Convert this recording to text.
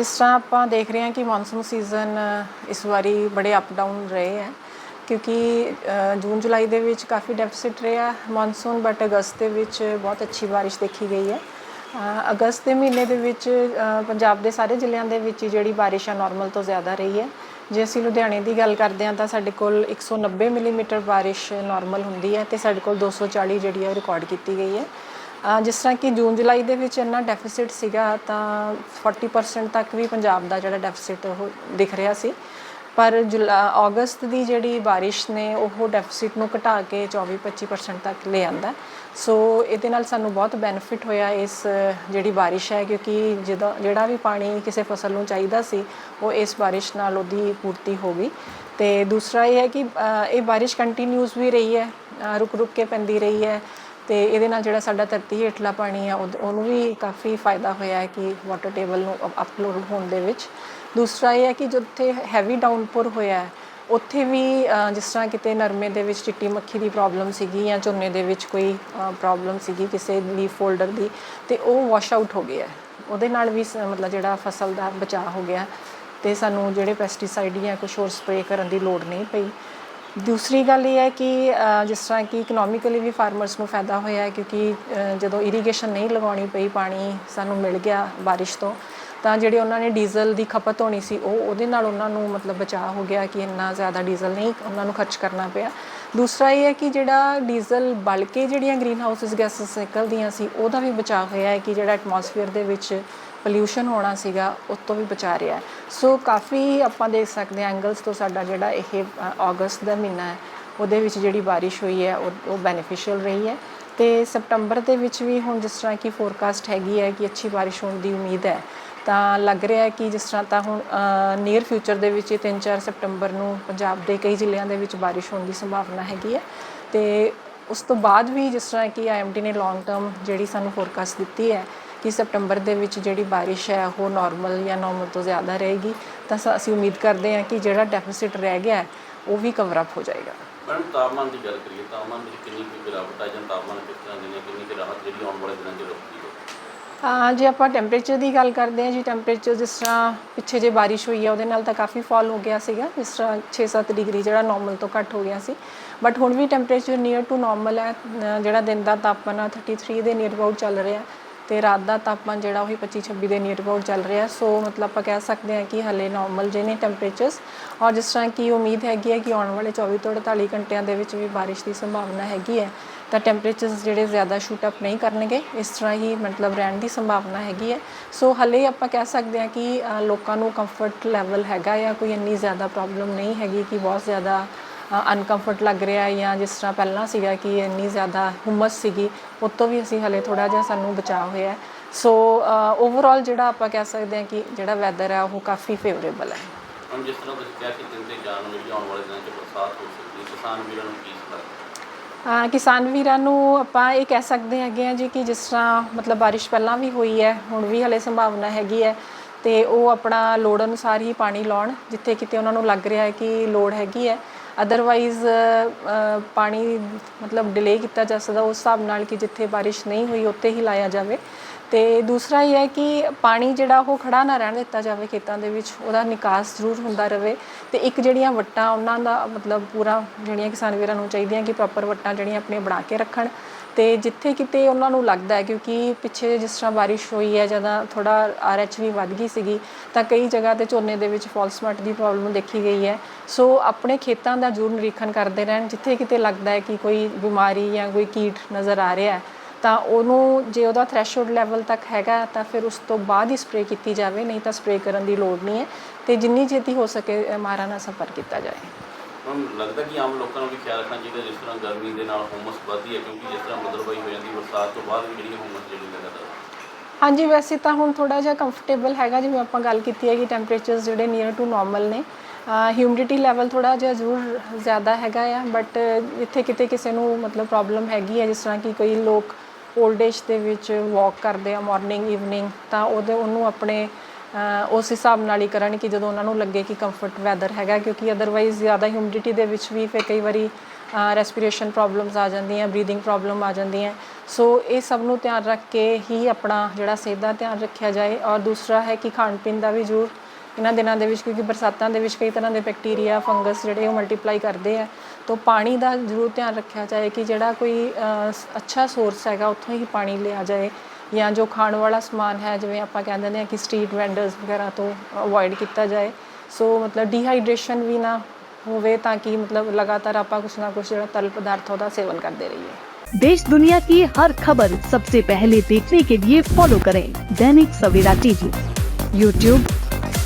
ਜਿਸ ਤਰ੍ਹਾਂ ਆਪਾਂ ਦੇਖ ਰਹੇ ਹਾਂ ਕਿ ਮੌਨਸੂਨ ਸੀਜ਼ਨ ਇਸ ਵਾਰੀ ਬੜੇ ਅਪ ਡਾਊਨ ਰਹੇ ਹੈ ਕਿਉਂਕਿ ਜੂਨ, ਜੁਲਾਈ ਦੇ ਵਿੱਚ ਕਾਫੀ ਡੈਫਿਸਿਟ ਰਿਹਾ ਮੌਨਸੂਨ ਬਟ ਅਗਸਤ ਦੇ ਵਿੱਚ ਬਹੁਤ ਅੱਛੀ ਬਾਰਿਸ਼ ਦੇਖੀ ਗਈ ਹੈ। ਅਗਸਤ ਦੇ ਮਹੀਨੇ ਦੇ ਵਿੱਚ ਪੰਜਾਬ ਦੇ ਸਾਰੇ ਜ਼ਿਲ੍ਹਿਆਂ ਦੇ ਵਿੱਚ ਜਿਹੜੀ ਬਾਰਿਸ਼ ਆ ਨਾਰਮਲ ਤੋਂ ਜ਼ਿਆਦਾ ਰਹੀ ਹੈ। ਜੇ ਅਸੀਂ ਲੁਧਿਆਣੇ ਦੀ ਗੱਲ ਕਰਦੇ ਹਾਂ ਤਾਂ ਸਾਡੇ ਕੋਲ 190 ਮਿਲੀਮੀਟਰ ਬਾਰਿਸ਼ ਨਾਰਮਲ ਹੁੰਦੀ ਹੈ ਤੇ ਸਾਡੇ ਕੋਲ 240 ਜਿਹੜੀ ਹੈ ਰਿਕਾਰਡ ਕੀਤੀ ਗਈ ਹੈ। ਜਿਸ ਤਰ੍ਹਾਂ ਕਿ ਜੂਨ ਜੁਲਾਈ ਦੇ ਵਿੱਚ ਇੰਨਾ ਡੈਫਿਸਿਟ ਸੀਗਾ ਤਾਂ 40% ਤੱਕ ਵੀ ਪੰਜਾਬ ਦਾ ਜਿਹੜਾ ਡੈਫਿਸਿਟ ਉਹ ਦਿਖ ਰਿਹਾ ਸੀ। ਪਰ ਜੁਲਾ, ਅਗਸਤ ਦੀ ਜਿਹੜੀ ਬਾਰਿਸ਼ ਨੇ ਉਹ ਡੈਫਿਸਿਟ ਨੂੰ ਘਟਾ ਕੇ 24-25% ਤੱਕ ਲੈ ਆਂਦਾ ਸੋ ਇਹਦੇ ਨਾਲ ਸਾਨੂੰ ਬਹੁਤ ਬੈਨੀਫਿਟ ਹੋਇਆ ਇਸ ਜਿਹੜੀ ਬਾਰਿਸ਼ ਹੈ, ਕਿਉਂਕਿ ਜਦੋਂ, ਜਿਹੜਾ ਵੀ ਪਾਣੀ ਕਿਸੇ ਫਸਲ ਨੂੰ ਚਾਹੀਦਾ ਸੀ, ਉਹ ਇਸ ਬਾਰਿਸ਼ ਨਾਲ ਉਹਦੀ ਪੂਰਤੀ ਹੋ ਗਈ। ਤੇ ਦੂਸਰਾ ਇਹ ਹੈ ਕਿ ਇਹ ਬਾਰਿਸ਼ ਕੰਟੀਨਿਊਸ ਵੀ ਰਹੀ ਹੈ ਰੁਕ ਰੁਕ ਕੇ ਪੈਂਦੀ ਰਹੀ ਹੈ। ਤੇ ਇਹਦੇ ਨਾਲ ਜਿਹੜਾ ਸਾਡਾ ਧਰਤੀ ਹੇਠਲਾ ਪਾਣੀ ਆ ਉਹਨੂੰ ਵੀ ਕਾਫੀ ਫਾਇਦਾ ਹੋਇਆ ਹੈ ਕਿ ਵਾਟਰ ਟੇਬਲ ਨੂੰ ਅਪਲੋਡ ਹੋਣ ਦੇ ਵਿੱਚ ਦੂਸਰਾ ਇਹ ਹੈ ਕਿ ਜਿੱਥੇ ਹੈਵੀ ਡਾਊਨਪੁਰ ਹੋਇਆ ਹੈ, ਉੱਥੇ ਵੀ ਜਿਸ ਤਰ੍ਹਾਂ ਕਿਤੇ ਨਰਮੇ ਦੇ ਵਿੱਚ ਚਿੱਟੀ ਮੱਖੀ ਦੀ ਪ੍ਰੋਬਲਮ ਸੀਗੀ ਜਾਂ ਝੋਨੇ ਦੇ ਵਿੱਚ ਕੋਈ ਪ੍ਰੋਬਲਮ ਸੀਗੀ ਕਿਸੇ ਲੀਫ ਫੋਲਡਰ ਦੀ, ਤੇ ਉਹ ਵਾਸ਼ ਆਊਟ ਹੋ ਗਿਆ ਹੈ। ਉਹਦੇ ਨਾਲ ਵੀ ਸ- ਮਤਲਬ ਜਿਹੜਾ ਫਸਲ ਦਾ ਬਚਾਅ ਹੋ ਗਿਆ ਤੇ ਸਾਨੂੰ ਜਿਹੜੇ ਪੈਸਟੀਸਾਈਡ ਜਾਂ ਕੁਝ ਹੋਰ ਸਪਰੇਅ ਕਰਨ ਦੀ ਲੋੜ ਨਹੀਂ ਪਈ ਦੂਸਰੀ ਗੱਲ ਇਹ ਹੈ ਕਿ ਜਿਸ ਤਰ੍ਹਾਂ ਕਿ ਇਕਨੋਮਿਕਲੀ ਵੀ ਫਾਰਮਰਸ ਨੂੰ ਫਾਇਦਾ ਹੋਇਆ ਹੈ ਕਿਉਂਕਿ ਜਦੋਂ ਇਰੀਗੇਸ਼ਨ ਨਹੀਂ ਲਗਾਉਣੀ ਪਈ ਪਾਣੀ ਸਾਨੂੰ ਮਿਲ ਗਿਆ ਬਾਰਿਸ਼ ਤੋਂ, ਤਾਂ ਜਿਹੜੇ ਉਹਨਾਂ ਨੇ ਡੀਜ਼ਲ ਦੀ ਖਪਤ ਹੋਣੀ ਸੀ, ਉਹ ਉਹਦੇ ਨਾਲ ਉਹਨਾਂ ਨੂੰ ਮਤਲਬ ਬਚਾਅ ਹੋ ਗਿਆ ਕਿ ਇੰਨਾ ਜ਼ਿਆਦਾ ਡੀਜ਼ਲ ਨਹੀਂ ਉਹਨਾਂ ਨੂੰ ਖਰਚ ਕਰਨਾ ਪਿਆ। ਦੂਸਰਾ ਇਹ ਹੈ ਕਿ ਜਿਹੜਾ ਡੀਜ਼ਲ ਬਲ ਕੇ ਜਿਹੜੀਆਂ ਗ੍ਰੀਨ ਹਾਊਸਸ ਗੈਸਸ ਨਿਕਲਦੀਆਂ ਸੀ, ਉਹਦਾ ਵੀ ਬਚਾਅ ਹੋਇਆ ਹੈ ਕਿ ਜਿਹੜਾ ਐਟਮੋਸਫੇਅਰ ਦੇ ਵਿੱਚ ਪੋਲਿਊਸ਼ਨ ਹੋਣਾ ਸੀਗਾ, ਉਸ ਤੋਂ ਵੀ ਬਚਾ ਰਿਹਾ ਹੈ। ਸੋ ਕਾਫੀ ਆਪਾਂ ਦੇਖ ਸਕਦੇ ਹਾਂ ਐਂਗਲਸ ਤੋਂ ਸਾਡਾ ਜਿਹੜਾ ਇਹ ਅਗਸਤ ਦਾ ਮਹੀਨਾ ਹੈ, ਉਹਦੇ ਵਿੱਚ ਜਿਹੜੀ ਬਾਰਿਸ਼ ਹੋਈ ਹੈ, ਉਹ ਉਹ ਬੈਨੀਫੀਸ਼ੀਅਲ ਰਹੀ ਹੈ। ਤੇ ਸਪਟੰਬਰ ਦੇ ਵਿੱਚ ਵੀ ਹੁਣ ਜਿਸ ਤਰ੍ਹਾਂ ਕਿ ਫੋਰਕਾਸਟ ਹੈਗੀ ਹੈ ਕਿ ਅੱਛੀ ਬਾਰਿਸ਼ ਹੋਣ ਦੀ ਉਮੀਦ ਹੈ। ਤਾਂ ਲੱਗ ਰਿਹਾ ਹੈ ਕਿ ਜਿਸ ਤਰ੍ਹਾਂ ਤਾਂ ਹੁਣ ਨੀਅਰ ਫਿਊਚਰ ਦੇ ਵਿੱਚ 3-4 ਸਪਟੰਬਰ ਨੂੰ ਪੰਜਾਬ ਦੇ ਕਈ ਜ਼ਿਲ੍ਹਿਆਂ ਦੇ ਵਿੱਚ ਬਾਰਿਸ਼ ਹੋਣ ਦੀ ਸੰਭਾਵਨਾ ਹੈਗੀ ਹੈ। ਤੇ ਉਸ ਤੋਂ ਬਾਅਦ ਵੀ ਜਿਸ ਤਰ੍ਹਾਂ ਕਿ ਆਈਐਮਡੀ ਨੇ ਲੌਂਗ ਟਰਮ ਜਿਹੜੀ ਸਾਨੂੰ ਫੋਰਕਾਸਟ ਦਿੱਤੀ ਹੈ ਕਿ ਸਪਟੰਬਰ ਦੇ ਵਿੱਚ ਜਿਹੜੀ ਬਾਰਿਸ਼ ਹੈ ਉਹ ਨਾਰਮਲ ਜਾਂ ਨਾਰਮਲ ਤੋਂ ਜ਼ਿਆਦਾ ਰਹੇਗੀ, ਤਾਂ ਸ- ਅਸੀਂ ਉਮੀਦ ਕਰਦੇ ਹਾਂ ਕਿ ਜਿਹੜਾ ਡੈਫਿਸਿਟ ਰਹਿ ਗਿਆ ਉਹ ਵੀ ਕਵਰ ਅਪ ਹੋ ਜਾਏਗਾ। ਮੈਡਮ, ਤਾਪਮਾਨ ਦੀ ਗੱਲ ਕਰੀਏ, ਤਾਪਮਾਨ ਵਿੱਚ ਕਿੰਨੀ ਕੁ ਗਿਰਾਵਟ ਆ ਜਾਂ ਤਾਪਮਾਨ ਕਿਸ ਤਰ੍ਹਾਂ ਦੀ ਕਿੰਨੀ ਕੁ ਰਾਹਤ ਜਿਹੜੀ ਆਉਣ ਵਾਲੇ ਦਿਨਾਂ 'ਚ ਰੁਕਦੀ ਹੈ? ਜੇ ਆਪਾਂ ਟੈਂਪਰੇਚਰ ਦੀ ਗੱਲ ਕਰਦੇ ਹਾਂ ਜੀ ਟੈਂਪਰੇਚਰ ਜਿਸ ਤਰ੍ਹਾਂ ਪਿੱਛੇ ਜੇ ਬਾਰਿਸ਼ ਹੋਈ ਹੈ ਉਹਦੇ ਨਾਲ ਤਾਂ ਕਾਫੀ ਫਾਲ ਹੋ ਗਿਆ ਸੀਗਾ, ਜਿਸ ਤਰ੍ਹਾਂ 6-7 ਡਿਗਰੀ ਜਿਹੜਾ ਨਾਰਮਲ ਤੋਂ ਘੱਟ ਹੋ ਗਿਆ ਸੀ। ਬਟ ਹੁਣ ਵੀ ਟੈਂਪਰੇਚਰ ਨੀਅਰ ਟੂ ਨਾਰਮਲ ਹੈ ਜਿਹੜਾ ਦਿਨ ਦਾ ਤਾਪਮਾਨ ਆ 33 ਦੇ ਨੀਅਰ ਅਬਾਊਟ ਚੱਲ ਰਿਹਾ ਤੇ ਰਾਤ ਦਾ ਤਾਪਮਾਨ ਜਿਹੜਾ ਉਹੀ 25-26 ਦੇ ਨੀਅਰ ਅਬਾਊਟ ਚੱਲ ਰਿਹਾ। ਸੋ ਮਤਲਬ ਆਪਾਂ ਕਹਿ ਸਕਦੇ ਹਾਂ ਕਿ ਹਲੇ ਨਾਰਮਲ ਜੇ ਨੇ ਟੈਂਪਰੇਚਰਸ ਔਰ ਜਿਸ ਤਰ੍ਹਾਂ ਕਿ ਉਮੀਦ ਹੈਗੀ ਹੈ ਕਿ ਆਉਣ ਵਾਲੇ 24 ਤੋਂ 48 ਘੰਟਿਆਂ ਦੇ ਵਿੱਚ ਵੀ ਬਾਰਿਸ਼ ਦੀ ਸੰਭਾਵਨਾ ਹੈਗੀ ਹੈ। ਤਾਂ ਟੈਂਪਰੇਚਰਸ ਜਿਹੜੇ ਜ਼ਿਆਦਾ ਸ਼ੂਟ ਅਪ ਨਹੀਂ ਕਰਨਗੇ, ਇਸ ਤਰ੍ਹਾਂ ਹੀ ਮਤਲਬ ਰਹਿਣ ਦੀ ਸੰਭਾਵਨਾ ਹੈਗੀ ਹੈ। ਸੋ ਹਲੇ ਆਪਾਂ ਕਹਿ ਸਕਦੇ ਹਾਂ ਕਿ ਲੋਕਾਂ ਨੂੰ ਕੰਫਰਟ ਲੈਵਲ ਹੈਗਾ ਜਾਂ ਕੋਈ ਇੰਨੀ ਜ਼ਿਆਦਾ ਪ੍ਰੋਬਲਮ ਨਹੀਂ ਹੈਗੀ ਕਿ ਬਹੁਤ ਜ਼ਿਆਦਾ ਅਨਕੰਫਰਟ ਲੱਗ ਰਿਹਾ ਹੈ ਜਾਂ ਜਿਸ ਤਰ੍ਹਾਂ ਪਹਿਲਾਂ ਸੀਗਾ ਕਿ ਇੰਨੀ ਜ਼ਿਆਦਾ ਹੁਮਸ ਸੀਗੀ ਉਸ ਤੋਂ ਵੀ ਅਸੀਂ ਹਲੇ ਥੋੜਾ ਜਿਹਾ ਸਾਨੂੰ ਬਚਾਅ ਹੋਇਆ ਸੋ ਓਵਰਆਲ ਜਿਹੜਾ ਆਪਾਂ ਕਹਿ ਸਕਦੇ ਹਾਂ ਕਿ ਜਿਹੜਾ ਵੈਦਰ ਹੈ, ਉਹ ਕਾਫੀ ਫੇਵਰੇਬਲ ਹੈ। ਹੁਣ ਜਿਸ ਤਰ੍ਹਾਂ ਤੁਸੀਂ ਕਿਹਾ ਕਿ ਦਿਨ ਤੇ ਜਾਣ ਜਿਹੜੀ ਆਉਣ ਵਾਲੇ ਦਿਨਾਂ 'ਚ ਬਰਸਾਤ ਹੋ ਸਕਦੀ ਕਿਸਾਨ ਵੀਰਾਂ ਨੂੰ ਕੀ ਸਲਾਹ? ਕਿਸਾਨ ਵੀਰਾਂ ਨੂੰ ਆਪਾਂ ਇਹ ਕਹਿ ਸਕਦੇ ਹੈਗੇ ਆ ਜੀ ਕਿ ਜਿਸ ਤਰ੍ਹਾਂ ਮਤਲਬ ਬਾਰਿਸ਼ ਪਹਿਲਾਂ ਵੀ ਹੋਈ ਹੈ, ਹੁਣ ਵੀ ਹਲੇ ਸੰਭਾਵਨਾ ਹੈਗੀ ਹੈ ਤੇ ਉਹ ਆਪਣਾ ਲੋੜ ਅਨੁਸਾਰ ਹੀ ਪਾਣੀ ਲਾਉਣ, ਜਿੱਥੇ ਕਿਤੇ ਉਹਨਾਂ ਨੂੰ ਲੱਗ ਰਿਹਾ ਹੈ ਕਿ ਲੋੜ ਹੈਗੀ ਹੈ। ਅਦਰਵਾਈਜ਼ ਪਾਣੀ ਮਤਲਬ ਡਿਲੇ ਕੀਤਾ ਜਾ ਸਕਦਾ ਉਸ ਹਿਸਾਬ ਨਾਲ ਕਿ ਜਿੱਥੇ ਬਾਰਿਸ਼ ਨਹੀਂ ਹੋਈ, ਉੱਥੇ ਹੀ ਲਾਇਆ ਜਾਵੇ। ਤੇ ਦੂਸਰਾ ਇਹ ਹੈ ਕਿ ਪਾਣੀ ਜਿਹੜਾ ਉਹ ਖੜਾ ਨਾ ਰਹਿਣ ਦਿੱਤਾ ਜਾਵੇ ਖੇਤਾਂ ਦੇ ਵਿੱਚ, ਉਹਦਾ ਨਿਕਾਸ ਜ਼ਰੂਰ ਹੁੰਦਾ ਰਹੇ ਤੇ ਇੱਕ ਜਿਹੜੀਆਂ ਵੱਟਾਂ ਉਹਨਾਂ ਦਾ ਮਤਲਬ ਪੂਰਾ ਜਿਹੜੀਆਂ ਕਿਸਾਨ ਵੀਰਾਂ ਨੂੰ ਚਾਹੀਦੀਆਂ ਕਿ ਪ੍ਰੋਪਰ ਵੱਟਾਂ ਜਿਹੜੀਆਂ ਆਪਣੀਆਂ ਬਣਾ ਕੇ ਰੱਖਣ ਤੇ ਜਿੱਥੇ ਕਿਤੇ ਉਹਨਾਂ ਨੂੰ ਲੱਗਦਾ ਹੈ ਕਿਉਂਕਿ ਪਿੱਛੇ ਜਿਸ ਤਰ੍ਹਾਂ ਬਾਰਿਸ਼ ਹੋਈ ਹੈ ਜਦੋਂ ਥੋੜਾ ਆਰਐਚ ਵੀ ਵੱਧ ਗਈ ਸੀਗੀ ਤਾਂ ਕਈ ਜਗ੍ਹਾ ਤੇ ਝੋਨੇ ਦੇ ਵਿੱਚ ਫਾਲਸ ਮਟ ਦੀ ਪ੍ਰੋਬਲਮ ਦੇਖੀ ਗਈ ਹੈ। ਸੋ ਆਪਣੇ ਖੇਤਾਂ ਦਾ ਜ਼ਰੂਰ ਨਿਰੀਖਣ ਕਰਦੇ ਰਹਿਣ, ਜਿੱਥੇ ਕਿਤੇ ਲੱਗਦਾ ਹੈ ਕਿ ਕੋਈ ਬਿਮਾਰੀ ਜਾਂ ਕੋਈ ਕੀਟ ਨਜ਼ਰ ਆ ਰਿਹਾ ਹੈ ਤਾਂ ਉਹਨੂੰ ਜੇ ਉਹਦਾ ਥ੍ਰੈਸ਼ੋਲਡ ਲੈਵਲ ਤੱਕ ਹੈਗਾ ਤਾਂ ਫਿਰ ਉਸ ਤੋਂ ਬਾਅਦ ਹੀ ਸਪਰੇਅ ਕੀਤੀ ਜਾਵੇ ਨਹੀਂ ਤਾਂ ਸਪਰੇਅ ਕਰਨ ਦੀ ਲੋੜ ਨਹੀਂ ਹੈ ਤੇ ਜਿੰਨੀ ਛੇਤੀ ਹੋ ਸਕੇ ਮਾਰਾ ਨਾਲ ਸੰਪਰਕ ਕੀਤਾ ਜਾਏ। ਹੁਣ ਲੱਗਦਾ ਕਿ ਆਮ ਲੋਕਾਂ ਨੂੰ ਵੀ ਖਿਆਲ ਰੱਖਣਾ ਚਾਹੀਦਾ ਜਿਸ ਤਰ੍ਹਾਂ ਗਰਮੀ ਦੇ ਨਾਲ ਹੁਮਸ ਵੱਧਦੀ ਹੈ ਕਿਉਂਕਿ ਜਿਸ ਤਰ੍ਹਾਂ ਬਦਲਵਾਈ ਹੋ ਜਾਂਦੀ ਬਰਸਾਤ ਤੋਂ ਬਾਅਦ ਵੀ ਜਿਹੜੀ ਹੁਮਸ ਜਿਹੜੀ ਲਗਾਤਾਰ ਹਾਂਜੀ ਵੈਸੇ ਤਾਂ ਹੁਣ ਥੋੜਾ ਜਿਹਾ ਕੰਫਰਟੇਬਲ ਹੈਗਾ ਜਿਵੇਂ ਆਪਾਂ ਗੱਲ ਕੀਤੀ ਹੈ ਕਿ ਟੈਂਪਰੇਚਰਸ ਜਿਹੜੇ ਨੀਅਰ ਟੂ ਨਾਰਮਲ ਨੇ। ਹਿਊਮਿਡਿਟੀ ਲੈਵਲ ਥੋੜਾ ਜਿਹਾ ਜ਼ਰੂਰ ਜ਼ਿਆਦਾ ਹੈਗਾ ਆ ਬਟ ਇੱਥੇ ਕਿਤੇ ਕਿਸੇ ਨੂੰ ਮਤਲਬ ਪ੍ਰੋਬਲਮ ਹੈਗੀ ਹੈ ਜਿਸ ਤਰ੍ਹਾਂ ਕਿ ਕਈ ਲੋਕ 올ਡ ਏਜ ਦੇ ਵਿੱਚ ਵਾਕ ਕਰਦੇ ਆ ਮਾਰਨਿੰਗ ਈਵਨਿੰਗ ਤਾਂ ਉਹਦੇ, ਉਹਨੂੰ ਆਪਣੇ ਉਸ ਹਿਸਾਬ ਨਾਲ ਹੀ ਕਰਨ ਕਿ ਜਦੋਂ ਉਹਨਾਂ ਨੂੰ ਲੱਗੇ ਕਿ ਕੰਫਰਟ ਵੈਦਰ ਹੈਗਾ, ਕਿਉਂਕਿ ਅਦਰਵਾਈਜ਼ ਜ਼ਿਆਦਾ ਹਿਊਮਿਡਿਟੀ ਦੇ ਵਿੱਚ ਵੀ ਫਿਰ ਕਈ ਵਾਰੀ ਰੈਸਪੀਰੇਸ਼ਨ ਪ੍ਰੋਬਲਮਸ ਆ ਜਾਂਦੀਆਂ ਬਰੀਥਿੰਗ ਪ੍ਰੋਬਲਮ ਆ ਜਾਂਦੀਆਂ। ਸੋ ਇਹ ਸਭ ਨੂੰ ਧਿਆਨ ਰੱਖ ਕੇ ਹੀ ਆਪਣਾ ਜਿਹੜਾ ਸਿਹਤ ਦਾ ਧਿਆਨ ਰੱਖਿਆ ਜਾਏ। ਔਰ ਦੂਸਰਾ ਹੈ ਕਿ ਖਾਣ ਪੀਣ ਦਾ ਵੀ ਜ਼ਰੂਰ ਇਹਨਾਂ ਦਿਨਾਂ ਦੇ ਵਿੱਚ ਕਿਉਂਕਿ ਬਰਸਾਤਾਂ ਦੇ ਵਿੱਚ ਕਈ ਤਰ੍ਹਾਂ ਦੇ ਬੈਕਟੀਰੀਆ ਫੰਗਸ ਜਿਹੜੇ ਉਹ ਮਲਟੀਪਲਾਈ ਕਰਦੇ ਆ ਤੋਂ ਪਾਣੀ ਦਾ ਜ਼ਰੂਰ ਧਿਆਨ ਰੱਖਿਆ ਜਾਏ ਕਿ ਜਿਹੜਾ ਕੋਈ ਅ, ਸ- ਅੱਛਾ ਸੋਰਸ ਹੈਗਾ ਉੱਥੋਂ ਹੀ ਪਾਣੀ ਲਿਆ ਜਾਏ ਜਾਂ ਜੋ ਖਾਣ ਵਾਲਾ ਸਮਾਨ ਹੈ ਜਿਵੇਂ ਆਪਾਂ ਕਹਿੰਦੇ ਨੇ ਕਿ ਸਟਰੀਟ ਵੈਂਡਰਸ ਵਗੈਰਾ ਤੋਂ ਅਵੋਇਡ ਕੀਤਾ ਜਾਏ ਸੋ ਮਤਲਬ ਡੀਹਾਈਡਰੇਸ਼ਨ ਵੀ ਨਾ ਹੋਵੇ ਤਾਂ ਕਿ ਮਤਲਬ ਲਗਾਤਾਰ ਆਪਾਂ ਕੁਛ ਨਾ ਕੁਛ ਜਿਹੜਾ ਤਰਲ ਪਦਾਰਥ ਉਹਦਾ ਸੇਵਨ ਕਰਦੇ ਰਹੀਏ देश दुनिया की हर खबर सबसे पहले देखने के लिए फॉलो करें दैनिक सवेरा टीवी यूट्यूब